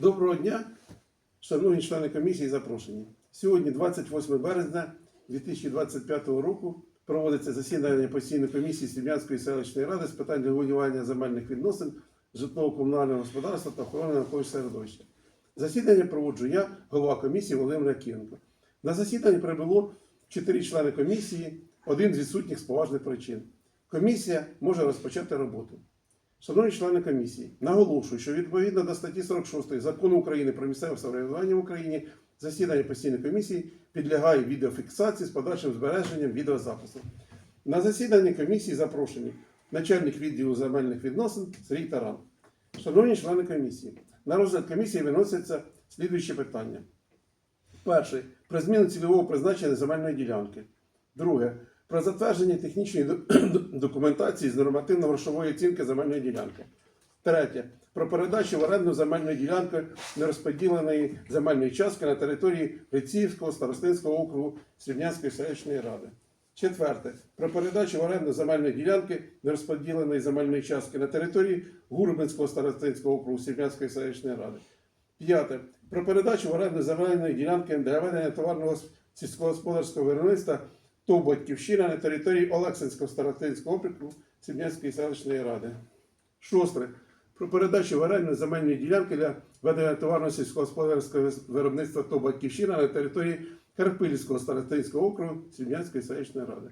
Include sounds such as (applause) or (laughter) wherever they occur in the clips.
Доброго дня, шановні члени комісії запрошені. Сьогодні, 28 березня 2025 року, проводиться засідання постійної комісії Слів'янської селищної ради з питань регулювання земельних відносин, житлово-комунального господарства та охорони навколишнього середовища. Засідання проводжу я, голова комісії Володимир Якенко. На засіданні прибуло 4 члени комісії, один з відсутніх з поважних причин. Комісія може розпочати роботу. Шановні члени комісії, наголошую, що відповідно до статті 46 закону України про місцеве самоврядування в Україні засідання постійної комісії підлягає відеофіксації з подальшим збереженням відеозапису. На засіданні комісії запрошені начальник відділу земельних відносин Сергій Таран. Шановні члени комісії, на розгляд комісії виносяться слідуючі питання. Перше. Про зміну цільового призначення земельної ділянки. Друге. Про затвердження технічної (clears throat) документації з нормативно-грошової оцінки земельної ділянки. Третє. Про передачу в оренду земельної ділянки нерозподіленої земельної частки на території Лиціївського старостинського округу Срібнянської селищної ради. Четверте. Про передачу в оренду земельної ділянки нерозподіленої земельної частки на території Гурбинського старостинського округу Срібнянської селищної ради. П'яте. Про передачу в оренду земельної ділянки для ведення товарного сільськогосподарського виробництва ТОВ Батьківщина на території Олексинського старостинського округу Сім'янської селищної ради. Шосте. Про передачу в оренду земельної ділянки для ведення товарного сільськогосподарського виробництва ТОВ Батьківщина на території Карпильського старостинського округу Сім'янської селищної ради.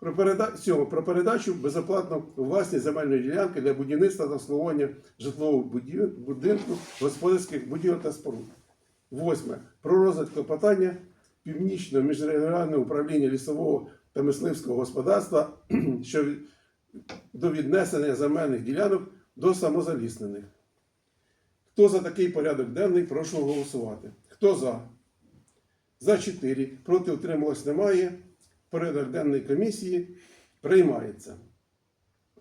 Про, переда... Сьоме. Про передачу безоплатно у власність земельної ділянки для будівництва та обслуговування житлового будинку, господарських будівель та споруд. Восьме. Про розгляд клопотання Північного міжрегіонального управління лісового та мисливського господарства (clears throat) що до віднесення земельних ділянок до самозаліснених. Хто за такий порядок денний, прошу голосувати. Хто за? За 4. Проти утрималось немає. Порядок денний комісії приймається.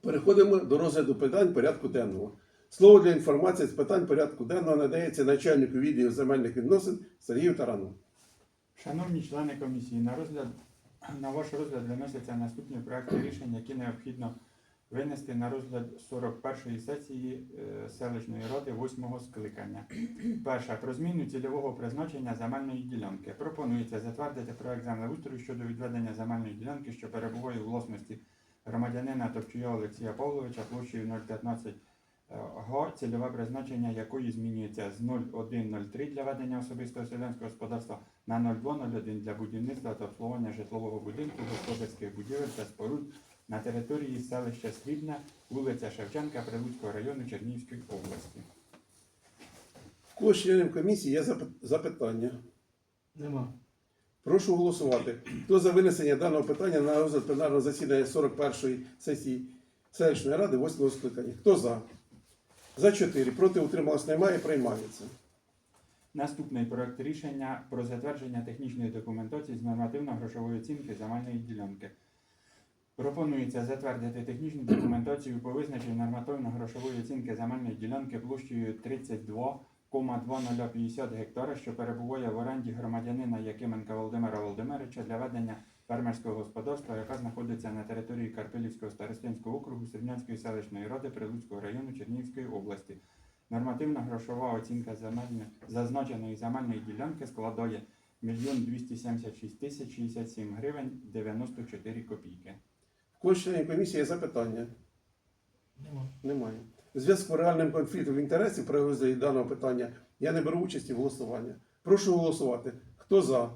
Переходимо до розгляду питань порядку денного. Слово для інформації з питань порядку денного надається начальнику відділу земельних відносин Сергію Тарану. Шановні члени комісії, на розгляд на ваш розгляд виносяться наступні проекти рішень, які необхідно винести на розгляд 41-ї сесії е, селищної ради 8-го скликання. Перша про зміну цільового призначення земельної ділянки. Пропонується затвердити проект землеустрою щодо відведення земельної ділянки, що перебуває у власності громадянина Топчуя Олексія Павловича площею 015 га, цільове призначення якої змінюється з 0103 для ведення особистого селянського господарства на 0201 для будівництва та обслуговування житлового будинку, господарських будівель та споруд на території селища Срібне, вулиця Шевченка, Прилуцького району Чернігівської області. Кого з членів комісії є запитання? Нема. Прошу голосувати. Хто за винесення даного питання на розгляд пленарного засідання 41-ї сесії селищної ради 8-го скликання? Хто за? За 4. Проти утрималось немає. Приймається. Наступний проект рішення про затвердження технічної документації з нормативно-грошової оцінки земельної ділянки. Пропонується затвердити технічну документацію по визначенню нормативно-грошової оцінки земельної ділянки площею 32,2050 гектара, що перебуває в оренді громадянина Якименка Володимира Володимировича для ведення фермерського господарства, яка знаходиться на території Карпилівського старостинського округу Срібнянської селищної ради Прилуцького району Чернігівської області. Нормативна грошова оцінка земельної зазначеної земельної ділянки складає 1 276 тисяч 67 гривень 94 копійки. В кого членів комісії є запитання? Нема. Немає. У зв'язку з реальним конфліктом інтересів при розгляді даного питання я не беру участі в голосуванні. Прошу голосувати. Хто за?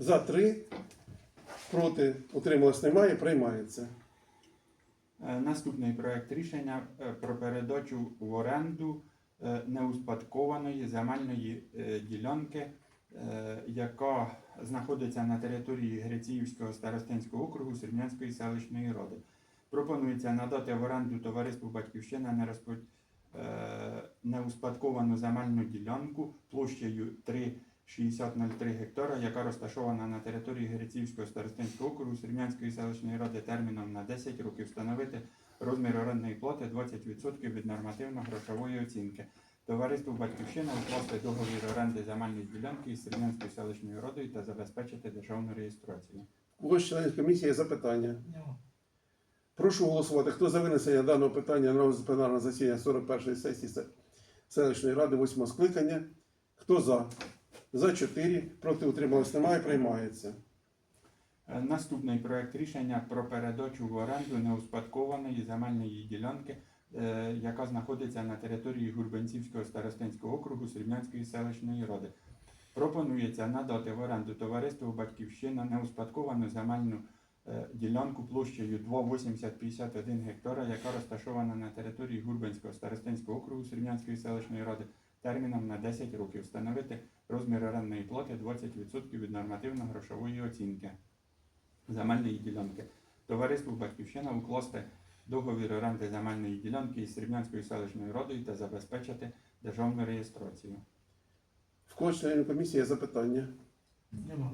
За 3. Проти утрималось немає. Приймається. Е, Наступний проект рішення е, про передачу в оренду е, неуспадкованої земельної ділянки, яка знаходиться на території Греціївського старостинського округу Срібнянської селищної ради. Пропонується надати в оренду товариству Батьківщина неуспадковану земельну ділянку площею 3,6003 гектара, яка розташована на території Грицівського старостинського округу Срібнянської селищної ради терміном на 10 років встановити розмір орендної плати 20% від нормативно-грошової оцінки. Товариству Батьківщина укласти договір оренди земельної ділянки із Срібнянською селищною радою та забезпечити державну реєстрацію. У кого з членів комісії є запитання? Нема. Прошу голосувати. Хто за винесення даного питання на пленарного засідання 41-ї сесії селищної ради 8 скликання. Хто за? За 4. Проти утрималось немає. Приймається. Е, Наступний проект рішення про передачу в оренду неуспадкованої земельної ділянки, е, яка знаходиться на території Гурбенцівського старостинського округу Срібнянської селищної ради. Пропонується надати в оренду товариству Батьківщина неуспадковану земельну е, ділянку площею 2,8051 гектара, яка розташована на території Гурбенського старостинського округу Срібнянської селищної ради терміном на 10 років. Встановити розмір орендної плати 20% від нормативно-грошової оцінки земельної ділянки. Товариству Батьківщина укласти договір оренди земельної ділянки із Срібнянською селищною радою та забезпечити державну реєстрацію. В когось членів комісії є запитання. Нема.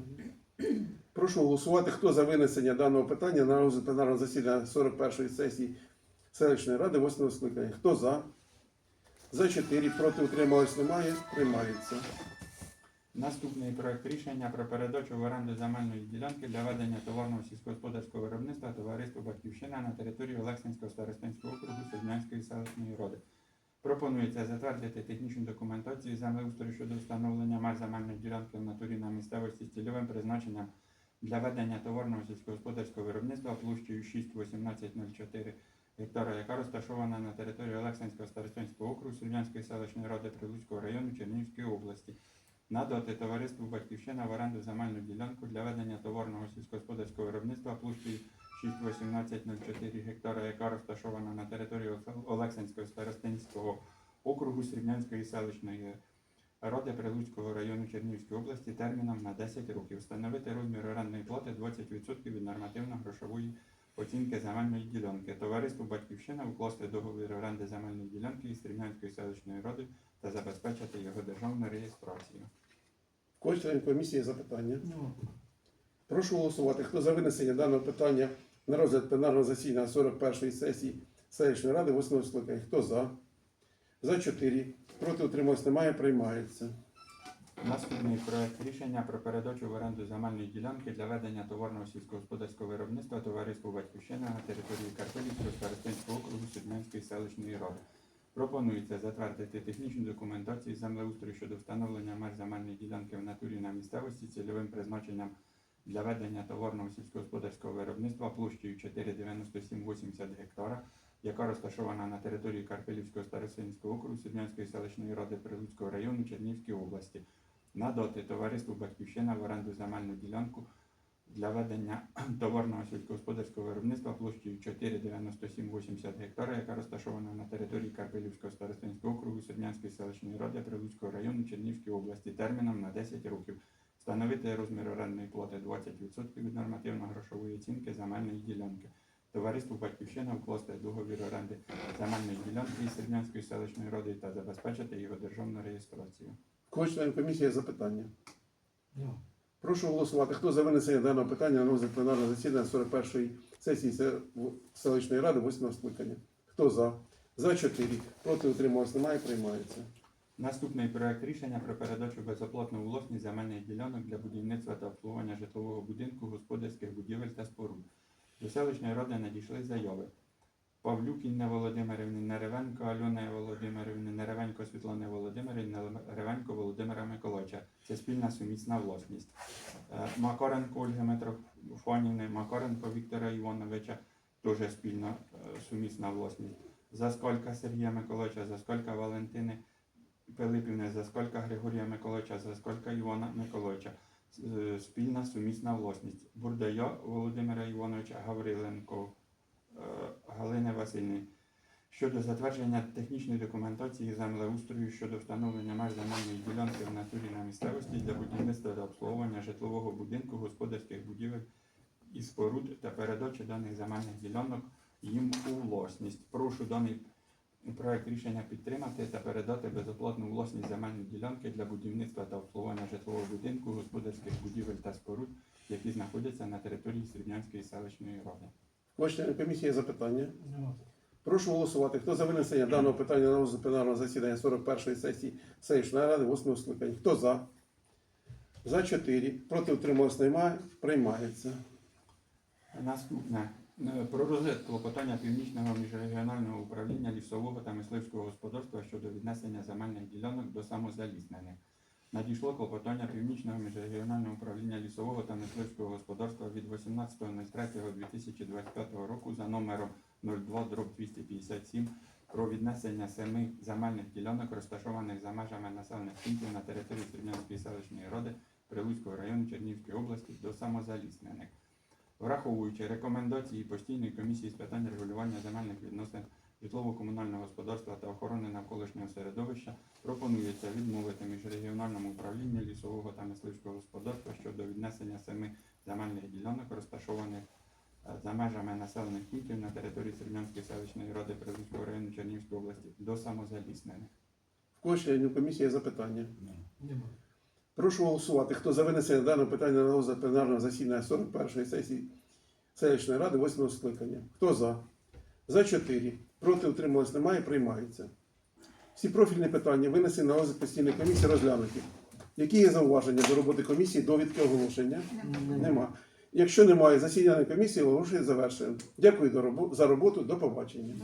Прошу голосувати, хто за винесення даного питання на розгляд пленарного засідання 41-ї сесії селищної ради 8 скликання. Хто за? За 4. Проти утрималось немає. Приймається. Наступний проект рішення про передачу в оренду земельної ділянки для ведення товарного сільськогосподарського виробництва товариству Батьківщина на території Олексинського старостинського округу Срібнянської селищної ради. Пропонується затвердити технічну документацію землеустрою щодо встановлення меж земельної ділянки в натурі на місцевості з цільовим призначенням для ведення товарного сільськогосподарського виробництва площею 61804 гектара, яка розташована на території Олексинського старостинського округу Срібнянської селищної ради Прилуцького району Чернігівської області. Надати товариству Батьківщина в оренду земельну ділянку для ведення товарного сільськогосподарського виробництва площею 61804 гектара, яка розташована на території Олексанського старостинського округу Срібнянської селищної ради Прилуцького району Чернігівської області терміном на 10 років. Встановити розмір орендної плати 20% від нормативно-грошової оцінки земельної ділянки. Товариству Батьківщина укласти договір оренди земельної ділянки із Срібнянської селищної ради та забезпечити його державну реєстрацію. Когось членів комісії запитання. Нема. Прошу голосувати, хто за винесення даного питання на розгляд пленарного засідання 41-ї сесії селищної ради 8 скликання. Хто за? За 4. Проти утрималось немає. Приймається. Наступний проект рішення про передачу в оренду земельної ділянки для ведення товарного сільськогосподарського виробництва товариству Батьківщина на території Карпилівського старостинського округу Судмянської селищної ради. Пропонується затвердити технічну документацію землеустрою щодо встановлення меж земельної ділянки в натурі на місцевості цільовим призначенням для ведення товарного сільськогосподарського виробництва площею 49780 гектара, яка розташована на території Карпилівського старостинського округу Судмянської селищної ради Прилуцького району Чернігівської області надати товариству Батьківщина в оренду земельну ділянку для ведення (clears throat) товарного сільськогосподарського виробництва площею 49780 гектара, яка розташована на території Карпилівського старостинського округу Серднянської селищної ради Прилуцького району Чернігівської області терміном на 10 років. Встановити розмір орендної плати 20% від нормативно-грошової оцінки земельної ділянки. Товариству Батьківщина вкласти договір оренди земельної ділянки Серднянської селищної ради та забезпечити його державну реєстрацію. Когось членів комісії є запитання. Нема. Прошу голосувати, хто за винесення даного питання на розгляд пленарного засідання 41-ї сесії селищної ради 8 скликання. Хто за? За 4. Проти утрималось немає. Приймається. Наступний проект рішення про передачу безоплатну у власність земельних ділянок для будівництва та обслуговування житлового будинку, господарських будівель та споруд. До селищної ради надійшли заяви. Павлюк Інни Володимирівни, Неревенко Альони Володимирівни, Неревенко Світлани Володимирівни, Неревенко Володимира Миколайча. Це спільна сумісна власність. Е, Макаренко Ольги Митрофанівни, Макаренко Віктора Івановича, теж спільна е, сумісна власність. Заскалька Сергія Миколайча, Заскалька Валентини Пилипівни, Заскалька Григорія Миколайча, Заскалька Івана Миколайча. Е, Спільна сумісна власність. Бурдая Володимира Івановича Гавриленко е, Галини Васильни. Щодо затвердження технічної документації землеустрою щодо встановлення меж земельної ділянки в натурі на місцевості для будівництва та обслуговування житлового будинку, господарських будівель і споруд та передачі даних земельних ділянок їм у власність. Прошу даний проект рішення підтримати та передати безоплатну власність земельної ділянки для будівництва та обслуговування житлового будинку, господарських будівель та споруд, які знаходяться на території Срібнянської селищної ради. В когось членів комісії є запитання. Нема. Прошу голосувати, хто за винесення даного питання на розгляд пленарного засідання 41-ї сесії селищної ради 8 скликання. Хто за? За 4. Проти утрималось немає. Приймається. Наступне Е, Про розгляд клопотання Північного міжрегіонального управління лісового та мисливського господарства щодо віднесення земельних ділянок до самозаліснених. Надійшло клопотання Північного міжрегіонального управління лісового та мисливського господарства від 18.03.2025 року за номером 02 257 про віднесення семи земельних ділянок, розташованих за межами населених пунктів на території Срібнянської селищної ради Прилуцького району Чернігівської області до самозаліснених. Враховуючи рекомендації постійної комісії з питань регулювання земельних відносин житлово-комунального господарства та охорони навколишнього середовища, пропонується відмовити міжрегіональному управлінню лісового та мисливського господарства щодо віднесення семи земельних ділянок, розташованих е, за межами населених пунктів на території Сербнянської селищної ради Прилуцького району Чернігівської області до самозаліснених. В кого членів комісії є запитання? Нема. Прошу голосувати. Хто за винесення даного питання на розгляд пленарного засідання 41-ї сесії селищної ради 8 скликання? Хто за? За 4. Проти утрималось немає, приймається. Всі профільні питання винесені на розгляд постійної комісії розглянуті. Які є зауваження до роботи комісії, довідки оголошення? Нема. Якщо немає засідання комісії, оголошує завершуємо. Дякую за роботу. До побачення.